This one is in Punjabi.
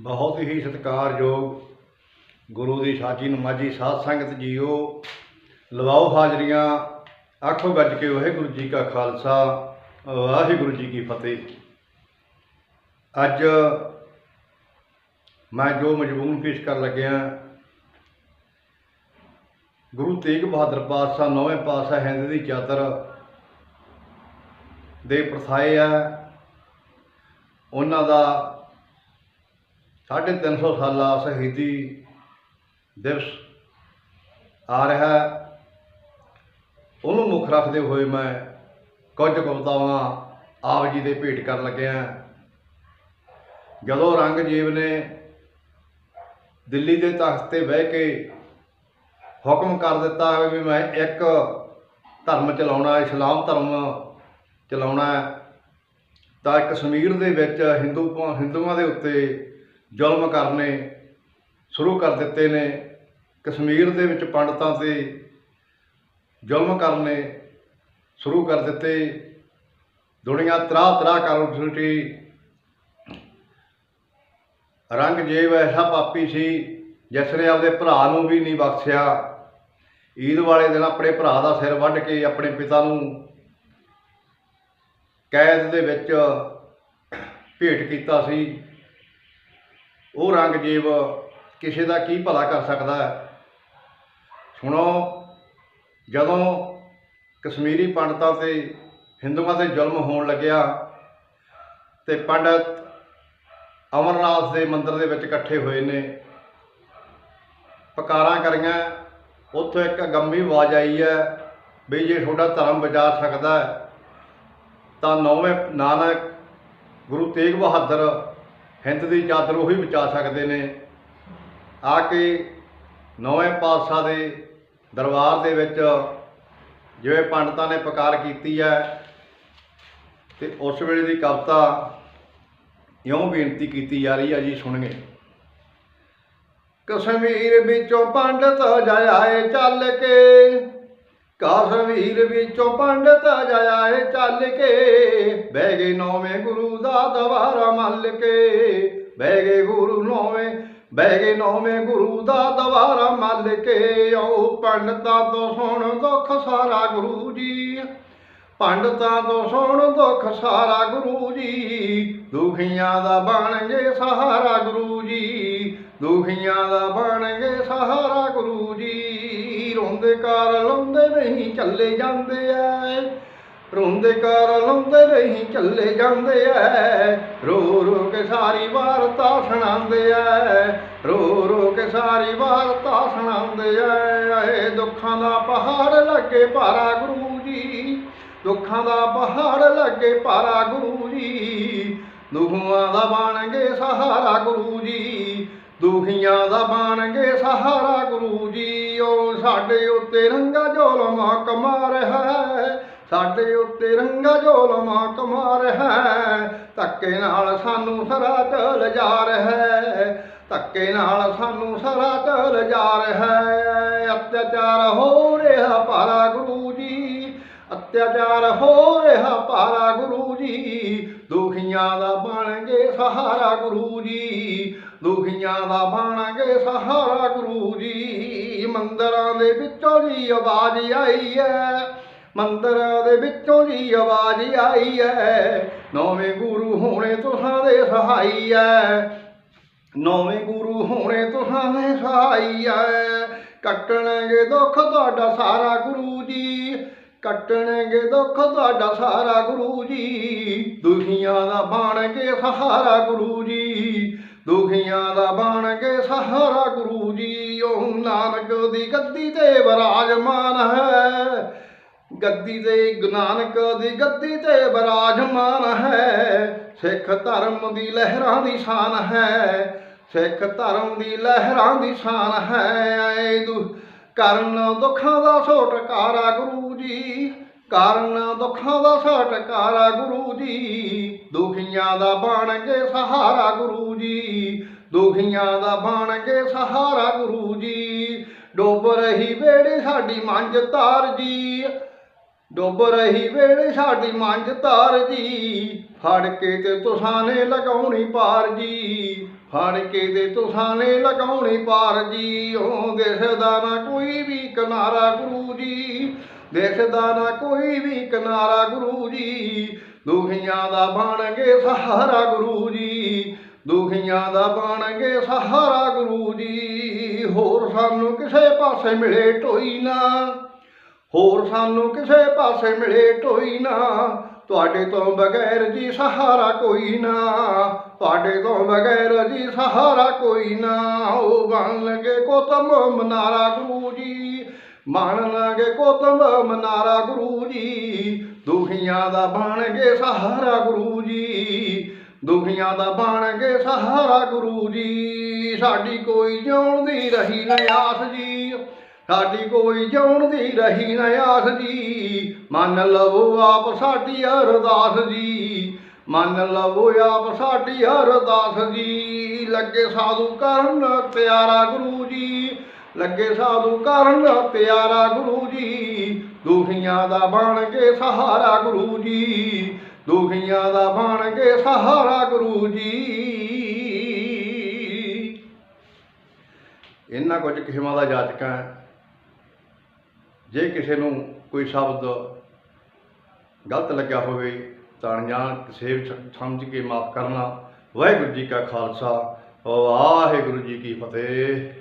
ਬਹੁਤ ਹੀ ਸਤਿਕਾਰਯੋਗ ਗੁਰੂ ਦੀ ਸਾਜੀ ਨਮਾਜੀ ਸਾਧ ਸੰਗਤ ਜੀਓ, ਲਵਾਓ ਹਾਜ਼ਰੀਆਂ ਆਖੋ ਗੱਜ ਕੇ ਵਾਹਿਗੁਰੂ ਜੀ ਕਾ ਖਾਲਸਾ, ਵਾਹਿਗੁਰੂ ਜੀ ਕੀ ਫਤਿਹ। ਅੱਜ ਮੈਂ ਜੋ ਮਜਮੂਨ ਪੇਸ਼ ਕਰਨ ਲੱਗਿਆ, ਗੁਰੂ ਤੇਗ ਬਹਾਦਰ ਪਾਤਸ਼ਾਹ ਨੌਵੇਂ ਪਾਤਸ਼ਾਹ ਹਿੰਦ ਦੀ ਚਾਦਰ ਦੇ ਪ੍ਰਥਾਏ ਆ। ਉਹਨਾਂ ਦਾ 350 ਸਾਲਾ ਸ਼ਹੀਦੀ ਦਿਵਸ ਆ ਰਿਹਾ ਉਹਨੂੰ ਮੁੱਖ ਰੱਖਦੇ ਹੋਏ ਮੈਂ ਕੁਝ ਕਵਿਤਾਵਾਂ ਆਪ ਜੀ ਦੇ ਭੇਟ ਕਰਨ ਲੱਗਿਆ ਜਦੋਂ ਔਰੰਗਜ਼ੇਬ ਨੇ ਦਿੱਲੀ ਦੇ ਤਖਤ ਤੇ ਬਹਿ ਕੇ ਹੁਕਮ ਕਰ ਦਿੱਤਾ ਵੀ ਮੈਂ ਇੱਕ ਧਰਮ ਚਲਾਉਣਾ, ਇਸਲਾਮ ਧਰਮ ਚਲਾਉਣਾ ਤਾਂ ਕਸ਼ਮੀਰ ਦੇ ਵਿੱਚ ਹਿੰਦੂ ਹਿੰਦੂਆਂ ਦੇ ਉੱਤੇ ਜ਼ੁਲਮ ਕਰਨੇ ਸ਼ੁਰੂ ਕਰ ਦਿੱਤੇ ਨੇ। ਕਸ਼ਮੀਰ ਦੇ ਵਿੱਚ ਪੰਡਤਾਂ ਤੇ ਜ਼ੁਲਮ ਕਰਨੇ ਸ਼ੁਰੂ ਕਰ ਦਿੱਤੇ। ਦੁਨੀਆ ਤਰਾ ਤਰਾ ਕਰ ਉੱਠੀ। ਰੰਗਜੇਬ ਐਸਾ ਪਾਪੀ ਸੀ ਜਿਸ ਨੇ ਆਪਦੇ ਭਰਾ ਨੂੰ ਵੀ ਨਹੀਂ ਬਖਸ਼ਿਆ। ਈਦ ਵਾਲੇ ਦਿਨ ਆਪਣੇ ਭਰਾ ਦਾ ਸਿਰ ਵੱਢ ਕੇ ਆਪਣੇ ਪਿਤਾ ਨੂੰ ਕੈਦ ਦੇ ਵਿੱਚ ਭੇਟ ਕੀਤਾ ਸੀ। ਉਹ ਰੰਗਜੀਵ ਕਿਸੇ ਦਾ ਕੀ ਭਲਾ ਕਰ ਸਕਦਾ ਹੈ? ਸੁਣੋ, ਜਦੋਂ ਕਸ਼ਮੀਰੀ ਪੰਡਤਾਂ ਤੇ ਹਿੰਦੂਆਂ ਤੇ ਜ਼ੁਲਮ ਹੋਣ ਲੱਗਿਆ ਤੇ ਪੰਡਤ ਅਮਰਨਾਥ ਦੇ ਮੰਦਿਰ ਦੇ ਵਿੱਚ ਇਕੱਠੇ ਹੋਏ ਨੇ, ਪਕਾਰਾਂ ਕਰੀਆਂ, ਉੱਥੋਂ ਇੱਕ ਗੰਭੀਰ ਆਵਾਜ਼ ਆਈ ਹੈ ਵੀ ਜੇ ਤੁਹਾਡਾ ਧਰਮ ਬਚਾ ਸਕਦਾ ਤਾਂ ਨੌਵੇਂ ਨਾਨਕ ਗੁਰੂ ਤੇਗ ਬਹਾਦਰ ਹਿੰਦ ਦੀ ਚਾਦਰ ਉਹੀ ਬਚਾ ਸਕਦੇ ਨੇ। ਆ ਕੇ ਨੌਵੇਂ ਪਾਤਸ਼ਾਹ ਦੇ ਦਰਬਾਰ ਦੇ ਵਿੱਚ ਜਿਵੇਂ ਪੰਡਤਾਂ ਨੇ ਪੁਕਾਰ ਕੀਤੀ ਹੈ ਤੇ ਉਸ ਵੇਲੇ ਦੀ ਕਵਿਤਾ ਇਉਂ ਬੇਨਤੀ ਕੀਤੀ ਜਾ ਰਹੀ ਹੈ ਜੀ ਸੁਣਗੇ ਕਸ਼ਮੀਰ ਵਿੱਚੋਂ ਪੰਡਤ ਜਾਏ ਚੱਲ ਕੇ ਕਾਸਵੀਰ ਵਿੱਚੋਂ ਪੰਡਤ ਜਾਏ ਚੱਲ ਕੇ। ਬਹਿ ਗਏ ਨੌਵੇਂ ਗੁਰੂ ਦਾ ਦਵਾਰਾ ਮੱਲ ਕੇ। ਬਹਿ ਗਏ ਗੁਰੂ ਨੌਵੇਂ, ਬਹਿ ਗਏ ਨੌਵੇਂ ਗੁਰੂ ਦਾ ਦਵਾਰਾ ਮੱਲ ਕੇ। ਆਓ ਪੰਡਤਾਂ ਤੋਂ ਸੁਣ ਦੁੱਖ ਸਾਰਾ ਗੁਰੂ ਜੀ। ਪੰਡਤਾਂ ਤੋਂ ਸੁਣ ਦੁੱਖ ਸਾਰਾ ਗੁਰੂ ਜੀ। ਦੁਖੀਆਂ ਦਾ ਬਣ ਗਏ ਸਹਾਰਾ ਗੁਰੂ ਜੀ। ਦੁਖੀਆਂ ਦਾ ਬਣ ਗਏ ਰੋਂਦੇ ਕਾਰ ਲਾਉਂਦੇ ਨਹੀਂ ਚੱਲੇ ਜਾਂਦੇ ਐ। ਰੋਂਦੇ ਕਾਰ ਲਾਉਂਦੇ ਨਹੀਂ ਚੱਲੇ ਜਾਂਦੇ ਐ। ਰੋ ਰੋ ਕੇ ਸਾਰੀ ਵਾਰਤਾ ਸੁਣਾਉਂਦੇ ਐ। ਰੋ ਰੋ ਕੇ ਸਾਰੀ ਵਾਰਤਾ ਸੁਣਾਉਂਦੇ ਐ। ਏ ਦੁੱਖਾਂ ਦਾ ਪਹਾੜ ਲੱਗੇ ਭਾਰਾ ਗੁਰੂ ਜੀ। ਦੁੱਖਾਂ ਦਾ ਪਹਾੜ ਲੱਗੇ ਭਾਰਾ ਗੁਰੂ ਜੀ। ਦੁਖਾਂ ਦਾ ਬਣਗੇ ਸਹਾਰਾ ਗੁਰੂ ਜੀ। ਦੁਖੀਆਂ ਦਾ ਬਣਗੇ ਸਹਾਰਾ ਗੁਰੂ ਜੀ ਸਾਡੇ ਉੱਤੇ ਰੰਗਾ ਜ਼ੁਲਮ ਕਮਾ ਰਿਹਾ ਹੈ। ਸਾਡੇ ਉੱਤੇ ਰੰਗਾ ਜ਼ੁਲਮ ਕਮਾ ਰਿਹਾ ਹੈ। ਧੱਕੇ ਨਾਲ ਸਾਨੂੰ ਸਰਾ ਚਲ ਜਾ ਰਿਹਾ ਧੱਕੇ ਨਾਲ ਸਾਨੂੰ ਸਰਾ ਚਲ ਜਾ ਰਿਹਾ ਹੈ। ਅਤਿਆਚਾਰ ਹੋ ਰਿਹਾ ਭਾਰਾ ਗੁਰੂ ਜੀ। ਅਤਿਆਚਾਰ ਹੋ ਰਿਹਾ ਭਾਰਾ ਗੁਰੂ ਜੀ। ਦੁਖੀਆਂ ਦਾ ਬਣਗੇ ਸਹਾਰਾ ਗੁਰੂ ਜੀ, ਦੁਖੀਆਂ ਦਾ ਬਣਗੇ ਸਹਾਰਾ ਗੁਰੂ ਜੀ। ਮੰਦਰਾਂ ਦੇ ਵਿੱਚੋਂ ਜੀ ਆਵਾਜ਼ ਆਈ ਹੈ ਮੰਦਰਾਂ ਦੇ ਵਿੱਚੋਂ ਜੀ ਆਵਾਜ਼ ਆਈ ਹੈ ਨੌਵੇਂ ਗੁਰੂ ਹੋਣੇ ਤੁਸਾਂ ਦੇ ਸਹਾਈ ਹੈ ਨੌਵੇਂ ਗੁਰੂ ਹੋਣੇ ਤੁਸਾਂ ਦੇ ਸਹਾਈ ਹੈ ਕੱਟਣਗੇ ਦੁੱਖ ਤੁਹਾਡਾ ਸਾਰਾ ਗੁਰੂ ਜੀ ਕੱਟਣਗੇ ਦੁੱਖ ਤੁਹਾਡਾ ਸਹਾਰਾ ਗੁਰੂ ਜੀ। ਦੁਖੀਆਂ ਦਾ ਬਣਗੇ ਸਹਾਰਾ ਗੁਰੂ ਜੀ। ਦੁਖੀਆਂ ਦਾ ਬਣਗੇ ਸਹਾਰਾ ਗੁਰੂ ਜੀ। ਓ ਨਾਨਕ ਦੀ ਗੱਦੀ ਤੇ ਵਿਰਾਜਮਾਨ ਹੈ। ਗੱਦੀ ਤੇ ਨਾਨਕ ਦੀ ਗੱਦੀ ਤੇ ਵਿਰਾਜਮਾਨ ਹੈ। ਸਿੱਖ ਧਰਮ ਦੀ ਲਹਿਰਾਂ ਦੀ ਸ਼ਾਨ ਹੈ। ਸਿੱਖ ਧਰਮ ਦੀ ਲਹਿਰਾਂ ਦੀ ਸ਼ਾਨ ਹੈ। ਐ ਦੁ ਕਰਨ ਦੁੱਖਾਂ ਦਾ ਛੋਟਕਾਰਾ ਗੁਰੂ ਜੀ, ਕਰਨ ਦੁੱਖਾਂ ਦਾ ਛੋਟਕਾਰਾ ਗੁਰੂ ਜੀ, ਦੁਖੀਆਂ ਦਾ ਬਣਗੇ ਸਹਾਰਾ ਗੁਰੂ ਜੀ, ਦੁਖੀਆਂ ਦਾ ਬਣਗੇ ਸਹਾਰਾ ਗੁਰੂ ਜੀ, ਡੁੱਬ ਰਹੀ ਬੇੜੀ ਸਾਡੀ ਮੰਜ ਤਾਰ ਜੀ ਡੁੱਬ ਰਹੀ ਵੇਲੇ ਸਾਡੀ ਮੰਝ ਧਾਰ ਜੀ। ਫੜ ਕੇ ਤੇ ਤੁਸਾਂ ਨੇ ਲਗਾਉਣੀ ਪਾਰ ਜੀ। ਫੜ ਕੇ ਤੇ ਤੁਸਾਂ ਲਗਾਉਣੀ ਪਾਰ ਜੀ। ਉਹ ਦਿਸਦਾ ਨਾ ਕੋਈ ਵੀ ਕਿਨਾਰਾ ਗੁਰੂ ਜੀ। ਦਿਸਦਾ ਨਾ ਕੋਈ ਵੀ ਕਿਨਾਰਾ ਗੁਰੂ ਜੀ। ਦੁਖੀਆਂ ਦਾ ਬਣਗੇ ਸਹਾਰਾ ਗੁਰੂ ਜੀ। ਦੁਖੀਆਂ ਦਾ ਬਣਗੇ ਸਹਾਰਾ ਗੁਰੂ ਜੀ। ਹੋਰ ਸਾਨੂੰ ਕਿਸੇ ਪਾਸੇ ਮਿਲੇ ਢੋਈ ਨਾ। ਹੋਰ ਸਾਨੂੰ ਕਿਸੇ ਪਾਸੇ ਮਿਲੇ ਢੋਈ ਨਾ। ਤੁਹਾਡੇ ਤੋਂ ਬਗੈਰ ਜੀ ਸਹਾਰਾ ਕੋਈ ਨਾ। ਤੁਹਾਡੇ ਤੋਂ ਬਗੈਰ ਜੀ ਸਹਾਰਾ ਕੋਈ ਨਾ। ਉਹ ਬਣ ਲਗੇ ਕੋਤਮ ਮਨਾਰਾ ਗੁਰੂ ਜੀ ਬਣ ਲਗੇ ਕੋਤਮ ਮਨਾਰਾ ਗੁਰੂ ਜੀ ਦੁਖੀਆਂ ਦਾ ਬਣ ਗਏ ਸਹਾਰਾ ਗੁਰੂ ਜੀ ਦੁਖੀਆਂ ਦਾ ਬਣ ਗਏ ਸਹਾਰਾ ਗੁਰੂ ਜੀ ਸਾਡੀ ਕੋਈ ਜਿਉਣ ਦੀ ਰਹੀ ਨਾ ਆਸ ਜੀ। ਸਾਡੀ ਕੋਈ ਜਿਉਣ ਦੀ ਰਹੀ ਨਾ ਆਸ ਜੀ। ਮੰਨ ਲਵੋ ਆਪ ਸਾਡੀ ਅਰਦਾਸ ਜੀ। ਮੰਨ ਲਵੋ ਆਪ ਸਾਡੀ ਅਰਦਾਸ ਜੀ। ਲੱਗੇ ਸਾਧੂ ਕਰਨ ਪਿਆਰਾ ਗੁਰੂ ਜੀ। ਲੱਗੇ ਸਾਧੂ ਕਰਨ ਪਿਆਰਾ ਗੁਰੂ ਜੀ। ਦੁਖੀਆਂ ਦਾ ਬਣ ਕੇ ਸਹਾਰਾ ਗੁਰੂ ਜੀ। ਦੁਖੀਆਂ ਦਾ ਬਣ ਕੇ ਸਹਾਰਾ ਗੁਰੂ ਜੀ। ਇੰਨਾ ਕੁਝ ਕਿਸਮਾਂ ਦਾ ਜਾਚਕਾਂ। ਹੈ ਜੇ ਕਿਸੇ ਨੂੰ ਕੋਈ ਸ਼ਬਦ ਗਲਤ ਲੱਗਿਆ ਹੋਵੇ ਤਾਂ ਅਣਜਾਣ ਕਿਸੇ ਸਮਝ ਕੇ ਮਾਫ ਕਰਨਾ। ਵਾਹਿਗੁਰੂ ਜੀ ਕਾ ਖਾਲਸਾ। ਵਾਹਿਗੁਰੂ ਜੀ ਕੀ ਫਤਿਹ।